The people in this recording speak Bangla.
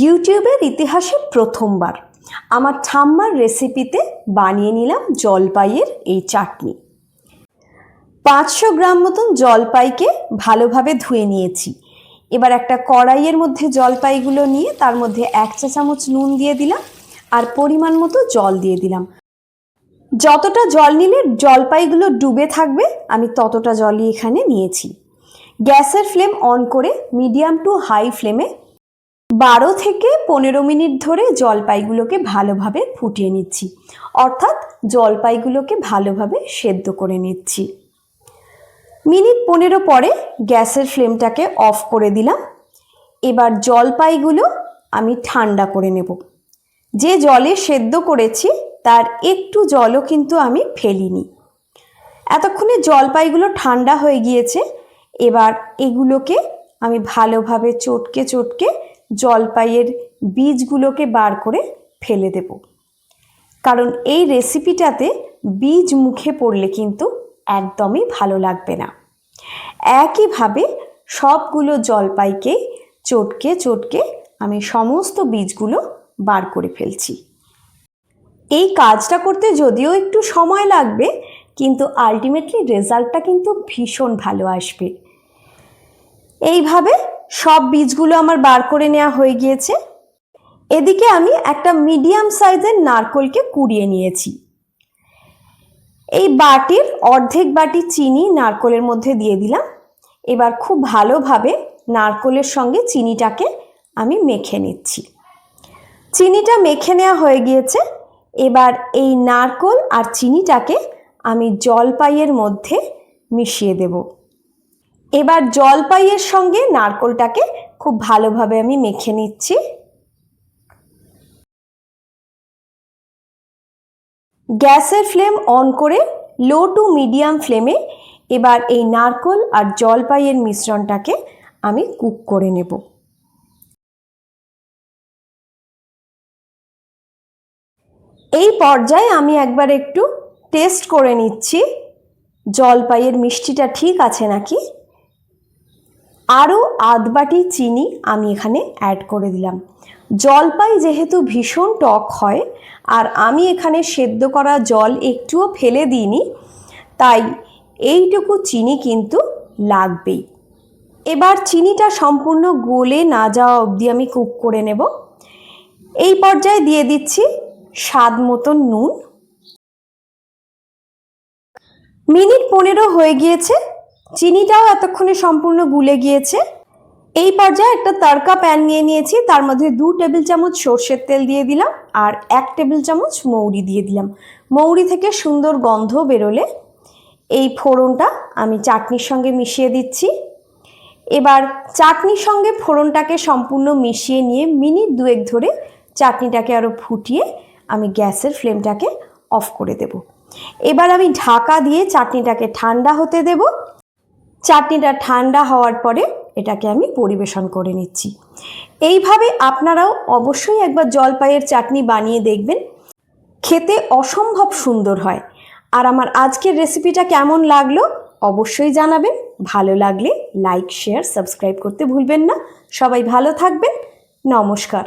ইউটিউবের ইতিহাসে প্রথমবার। আমার ঠাম্মার রেসিপিতে বানিয়ে নিলাম জলপাইয়ের এই চাটনি। পাঁচশো গ্রাম মতন জলপাইকে ভালোভাবে ধুয়ে নিয়েছি। এবার একটা কড়াইয়ের মধ্যে জলপাইগুলো নিয়ে তার মধ্যে এক চা চামচ নুন দিয়ে দিলাম আর পরিমাণ মতো জল দিয়ে দিলাম। যতটা জল নিলে জলপাইগুলো ডুবে থাকবে, আমি ততটা জলই এখানে নিয়েছি। গ্যাসের ফ্লেম অন করে মিডিয়াম টু হাই ফ্লেমে বারো থেকে পনেরো মিনিট ধরে জলপাইগুলোকে ভালোভাবে ফুটিয়ে নিচ্ছি। অর্থাৎ জলপাইগুলোকে ভালোভাবে সেদ্ধ করে নিচ্ছি। মিনিট পনেরো পরে গ্যাসের ফ্লেমটাকে অফ করে দিলাম। এবার জলপাইগুলো আমি ঠান্ডা করে নেব। যে জলে সেদ্ধ করেছি, তার একটু জলও কিন্তু আমি ফেলিনি। এতক্ষণে জলপাইগুলো ঠান্ডা হয়ে গিয়েছে, এবার এগুলোকে আমি ভালোভাবে চটকে চটকে জলপাইয়ের বীজগুলোকে বার করে ফেলে দেব। কারণ এই রেসিপিটাতে বীজ মুখে পড়লে কিন্তু একদমই ভালো লাগবে না। একইভাবে সবগুলো জলপাইকে চটকে চটকে আমি সমস্ত বীজগুলো বার করে ফেলছি। এই কাজটা করতে যদিও একটু সময় লাগবে, কিন্তু আলটিমেটলি রেজাল্টটা কিন্তু ভীষণ ভালো আসবে। এইভাবে সব বীজগুলো আমার বার করে নেওয়া হয়ে গিয়েছে। এদিকে আমি একটা মিডিয়াম সাইজের নারকোলকে কুড়িয়ে নিয়েছি। এই বাটির অর্ধেক বাটি চিনি নারকোলের মধ্যে দিয়ে দিলাম। এবার খুব ভালোভাবে নারকোলের সঙ্গে চিনিটাকে আমি মেখে নিচ্ছি। চিনিটা মেখে নেওয়া হয়ে গিয়েছে। এবার এই নারকোল আর চিনিটাকে আমি জলপাইয়ের মধ্যে মিশিয়ে দেব। এবার জলপাইয়ের সঙ্গে নারকোলটাকে খুব ভালোভাবে আমি মেখে নিচ্ছি। গ্যাসের ফ্লেম অন করে লো টু মিডিয়াম ফ্লেমে এবার এই নারকোল আর জলপাইয়ের মিশ্রণটাকে আমি কুক করে নেব। এই পর্যায়ে আমি একবার একটু টেস্ট করে নিচ্ছি। জলপাইয়ের মিষ্টিটা ঠিক আছে নাকি? আরও আধ বাটি চিনি আমি এখানে অ্যাড করে দিলাম। জলপাই যেহেতু ভীষণ টক হয়, আর আমি এখানে সেদ্ধ করা জল একটুও ফেলে দিইনি, তাই এইটুকু চিনি কিন্তু লাগবেই। এবার চিনিটা সম্পূর্ণ গলে না যাওয়া অবধি আমি কুক করে নেব। এই পর্যায়ে দিয়ে দিচ্ছি স্বাদ মতন নুন। মিনিট পনেরো হয়ে গিয়েছে চিনিটাও এতক্ষণে সম্পূর্ণ গুলে গিয়েছে। এই পর্যায়ে একটা তড়কা প্যান নিয়ে নিয়েছি, তার মধ্যে দু টেবিল চামচ সর্ষের তেল দিয়ে দিলাম আর এক টেবিল চামচ মৌরি দিয়ে দিলাম। মৌরি থেকে সুন্দর গন্ধ বেরোলে এই ফোড়নটা আমি চাটনির সঙ্গে মিশিয়ে দিচ্ছি। এবার চাটনির সঙ্গে ফোড়নটাকে সম্পূর্ণ মিশিয়ে নিয়ে মিনিট দুয়েক ধরে চাটনিটাকে আরও ফুটিয়ে আমি গ্যাসের ফ্লেমটাকে অফ করে দেব। এবার আমি ঢাকা দিয়ে চাটনিটাকে ঠান্ডা হতে দেব। চাটনিটা ঠান্ডা হওয়ার পরে এটাকে আমি পরিবেশন করে নিচ্ছি। এইভাবে আপনারাও অবশ্যই একবার জলপাইয়ের চাটনি বানিয়ে দেখবেন। খেতে অসম্ভব সুন্দর হয়। আর আমার আজকের রেসিপিটা কেমন লাগল অবশ্যই জানাবেন। ভালো লাগলে লাইক, শেয়ার, সাবস্ক্রাইব করতে ভুলবেন না। সবাই ভালো থাকবেন। নমস্কার।